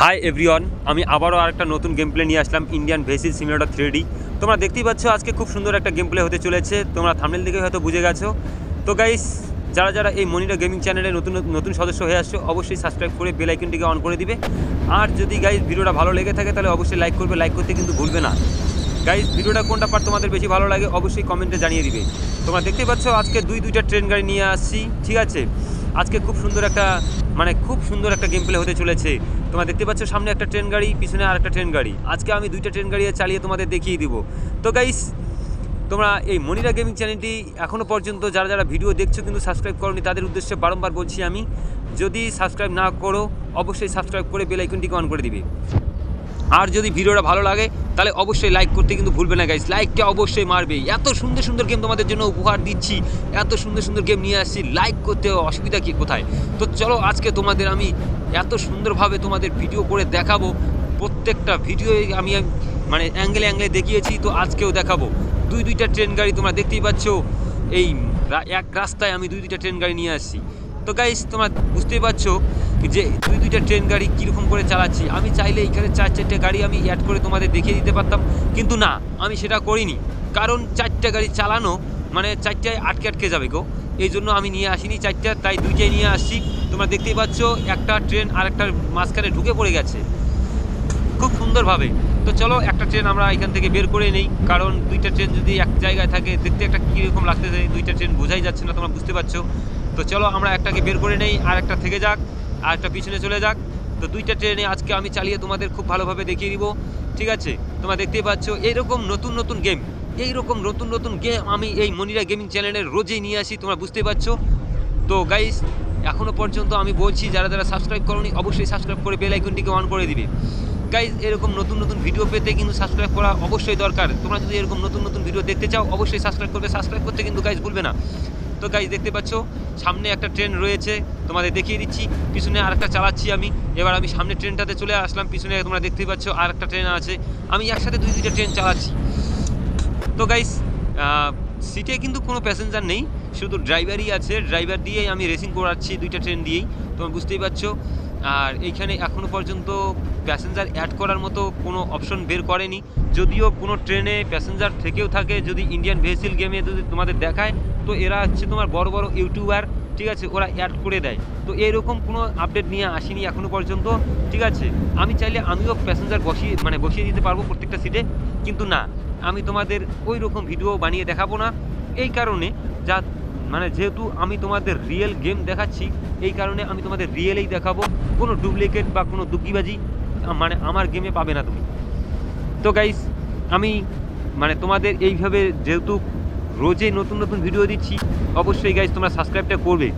Hi everyone আমি আবারও আরেকটা নতুন গেম প্লে নিয়ে আসলাম ইন্ডিয়ান ভেসিল সিমিলেটর থ্রি তোমরা দেখতেই পাচ্ছ, আজকে খুব সুন্দর একটা গেম প্লে হতে চলেছে। তোমরা থামনেল দেখে হয়তো বুঝে গেছো। তো গাইস যারা যারা এই মনিরা গেমিং চ্যানেলে নতুন নতুন সদস্য হয়ে আসছো, অবশ্যই সাবস্ক্রাইব করে বেল আইকনটিকে অন করে দিবে। আর যদি গাইস ভিডিওটা ভালো লেগে থাকে, তাহলে অবশ্যই লাইক করবে লাইক করতে কিন্তু ভুলবে না। গাইস ভিডিওটা কোনটা পার তোমাদের বেশি ভালো লাগে, অবশ্যই কমেন্টে জানিয়ে দিবে। তোমরা দেখতেই পাচ্ছ, আজকে দুই, দুইটা ট্রেন গাড়ি নিয়ে আসছি, ঠিক আছে? আজকে খুব সুন্দর একটা মানে খুব সুন্দর একটা গেম প্লে হতে চলেছে। তোমরা দেখতে পাচ্ছ, সামনে একটা ট্রেন গাড়ি, পিছনে আর একটা ট্রেন গাড়ি। আজকে আমি দুইটা ট্রেন গাড়ি চালিয়ে তোমাদের দেখিয়ে দিব। তো গাইস তোমরা এই মনিরা গেমিং চ্যানেলটি এখনও পর্যন্ত যারা যারা ভিডিও দেখছ কিন্তু সাবস্ক্রাইব করনি, তাদের উদ্দেশ্যে বারংবার বলছি আমি, যদি সাবস্ক্রাইব না করো, অবশ্যই সাবস্ক্রাইব করে বেল আইকনটিকে অন করে দিবে। আর যদি ভিডিওটা ভালো লাগে, তাহলে অবশ্যই লাইক করতে কিন্তু ভুলবে না গাইস লাইকটা অবশ্যই মারবে এত সুন্দর সুন্দর গেম তোমাদের জন্য উপহার দিচ্ছি। এত সুন্দর সুন্দর গেম নিয়ে আসছি। লাইক করতে অসুবিধা কি, কোথায়? তো চলো, আজকে তোমাদের আমি এত সুন্দরভাবে তোমাদের ভিডিও করে দেখাবো। প্রত্যেকটা ভিডিও আমি মানে অ্যাঙ্গেলে অ্যাঙ্গেলে দেখিয়েছি, তো আজকেও দেখাবো। দুই দুইটা ট্রেন গাড়ি তোমরা দেখতেই পাচ্ছ। এই এক রাস্তায় আমি দুই দুইটা ট্রেন গাড়ি নিয়ে আসছি। তো গাইস তোমরা বুঝতেই পারছ যে দুই দুইটা ট্রেন গাড়ি কীরকম করে চালাচ্ছি, আমি চাইলে এইখানে চার চারটে গাড়ি আমি অ্যাড করে তোমাদের দেখিয়ে দিতে পারতাম, কিন্তু না, আমি সেটা করিনি। কারণ চারটে গাড়ি চালানো মানে চারটায় আটকে আটকে যাবে গো। এই জন্য আমি নিয়ে আসিনি চারটা, তাই দুইটাই নিয়ে আসছি। তোমরা দেখতেই পাচ্ছ, একটা ট্রেন আর একটা মাঝখানে ঢুকে পড়ে গেছে। খুব সুন্দরভাবে। তো চলো, একটা ট্রেন আমরা এখান থেকে বের করে নেই, কারণ দুইটা ট্রেন যদি এক জায়গায় থাকে, দেখতে একটা কীরকম লাগতেছে, দুইটা ট্রেন বোঝাই যাচ্ছে না, তোমরা বুঝতে পারছ। তো চলো, আমরা একটাকে বের করে নেই আর একটা থেকে যাক। আর একটা পিছনে চলে যাক। তো দুইটা ট্রেনে আজকে আমি চালিয়ে তোমাদের খুব ভালোভাবে দেখিয়ে দিব। ঠিক আছে? তোমরা দেখতেই পাচ্ছ, এইরকম নতুন নতুন গেম এইরকম নতুন নতুন গেম আমি এই মনিরা গেমিং চ্যানেলে রোজেই নিয়ে আসি, তোমরা বুঝতেই পারছ। তো গাইস এখনও পর্যন্ত আমি বলছি, যারা যারা সাবস্ক্রাইব করনি, অবশ্যই সাবস্ক্রাইব করে বেল আইকনটিকে অন করে দিবে। গাইজ এরকম নতুন নতুন ভিডিও পেতে কিন্তু সাবস্ক্রাইব করা অবশ্যই দরকার। তোমরা যদি এরকম নতুন নতুন ভিডিও দেখতে চাও, অবশ্যই সাবস্ক্রাইব করবে। সাবস্ক্রাইব করতে কিন্তু গাইজ ভুলবে না। তো গাইজ দেখতে পাচ্ছ, সামনে একটা ট্রেন রয়েছে, তোমাদের দেখিয়ে দিচ্ছি, পিছনে আরেকটা চালাচ্ছি আমি। এবার আমি সামনে ট্রেনটাতে চলে আসলাম, পিছনে তোমরা দেখতেই পাচ্ছ আর একটা ট্রেন আছে। আমি একসাথে দুই দুইটা ট্রেন চালাচ্ছি। তো গাইজ সিটে কিন্তু কোনো প্যাসেঞ্জার নেই, শুধু ড্রাইভারই আছে। ড্রাইভার দিয়েই আমি রেসিং করাচ্ছি দুইটা ট্রেন দিয়েই। তোমরা বুঝতেই পারছ আর এইখানে এখনও পর্যন্ত প্যাসেঞ্জার অ্যাড করার মতো কোনো অপশন বের করেনি। যদিও কোনো ট্রেনে প্যাসেঞ্জার থেকেও থাকে, যদি ইন্ডিয়ান ভেহিসিল গেমে যদি তোমাদের দেখায়, তো এরা হচ্ছে তোমার বড় বড় ইউটিউবার ঠিক আছে? ওরা অ্যাড করে দেয়। তো এরকম কোনো আপডেট নিয়ে আসেনি এখনও পর্যন্ত, ঠিক আছে? আমি চাইলে আমিও প্যাসেঞ্জার বসিয়ে মানে বসিয়ে দিতে পারব প্রত্যেকটা সিটে কিন্তু না। আমি তোমাদের ওই রকম ভিডিও বানিয়ে দেখাবো না। এই কারণে যা মানে যেহেতু আমি তোমাদের রিয়েল গেম দেখাচ্ছি, এই কারণে আমি তোমাদের রিয়েলেই দেখাবো। কোনো ডুপ্লিকেট বা কোনো দুগ্গিবাজি মানে আমার গেমে পাবে না তুমি। তো গাইস আমি মানে তোমাদের এইভাবে যেহেতু রোজে নতুন নতুন ভিডিও দিচ্ছি, অবশ্যই গাইস তোমরা সাবস্ক্রাইবটা করবে।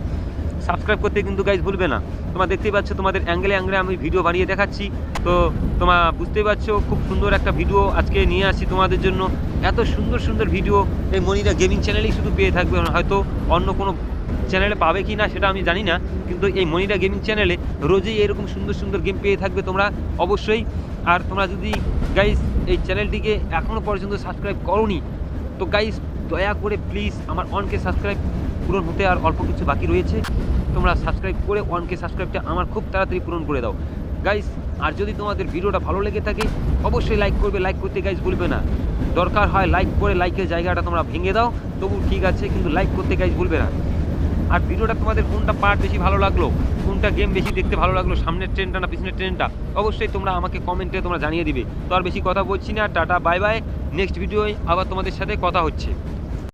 সাবস্ক্রাইব করতে কিন্তু গাইজ ভুলবে না। তোমরা দেখতেই পাচ্ছ, তোমাদের অ্যাঙ্গেলে অ্যাঙ্গেলে আমি ভিডিও বানিয়ে দেখাচ্ছি। তো তোমরা বুঝতেই পারছ, খুব সুন্দর একটা ভিডিও আজকে নিয়ে আসি তোমাদের জন্য। এত সুন্দর সুন্দর ভিডিও এই মনিরা গেমিং চ্যানেলেই শুধু পেয়ে থাকবে। হয়তো অন্য কোনো চ্যানেলে পাবে কি না সেটা আমি জানি না। কিন্তু এই মনিরা গেমিং চ্যানেলে রোজই এরকম সুন্দর সুন্দর গেম পেয়ে থাকবে তোমরা অবশ্যই। আর তোমরা যদি গাইজ এই চ্যানেলটিকে এখনও পর্যন্ত সাবস্ক্রাইব করোনি, তো গাইজ দয়া করে প্লিজ আমার অনকে সাবস্ক্রাইব পূরণ হতে আর অল্প কিছু বাকি রয়েছে। তোমরা সাবস্ক্রাইব করে ওয়ানকে সাবস্ক্রাইবটা আমার খুব তাড়াতাড়ি পূরণ করে দাও। গাইস আর যদি তোমাদের ভিডিওটা ভালো লেগে থাকে, অবশ্যই লাইক করবে লাইক করতে গাইস ভুলবে না। দরকার হয় লাইক করে লাইকের জায়গাটা তোমরা ভেঙে দাও, তবু ঠিক আছে, কিন্তু লাইক করতে গাইস ভুলবে না। আর ভিডিওটা তোমাদের কোনটা পার্ট বেশি ভালো লাগল, কোনটা গেম বেশি দেখতে ভালো লাগল, সামনের ট্রেনটা না পিছনের ট্রেনটা অবশ্যই তোমরা আমাকে কমেন্টে তোমরা জানিয়ে দিবে। তো আর বেশি কথা বলছি না, টাটা বাই বাই নেক্সট ভিডিওয় আবার তোমাদের সাথে কথা হচ্ছে।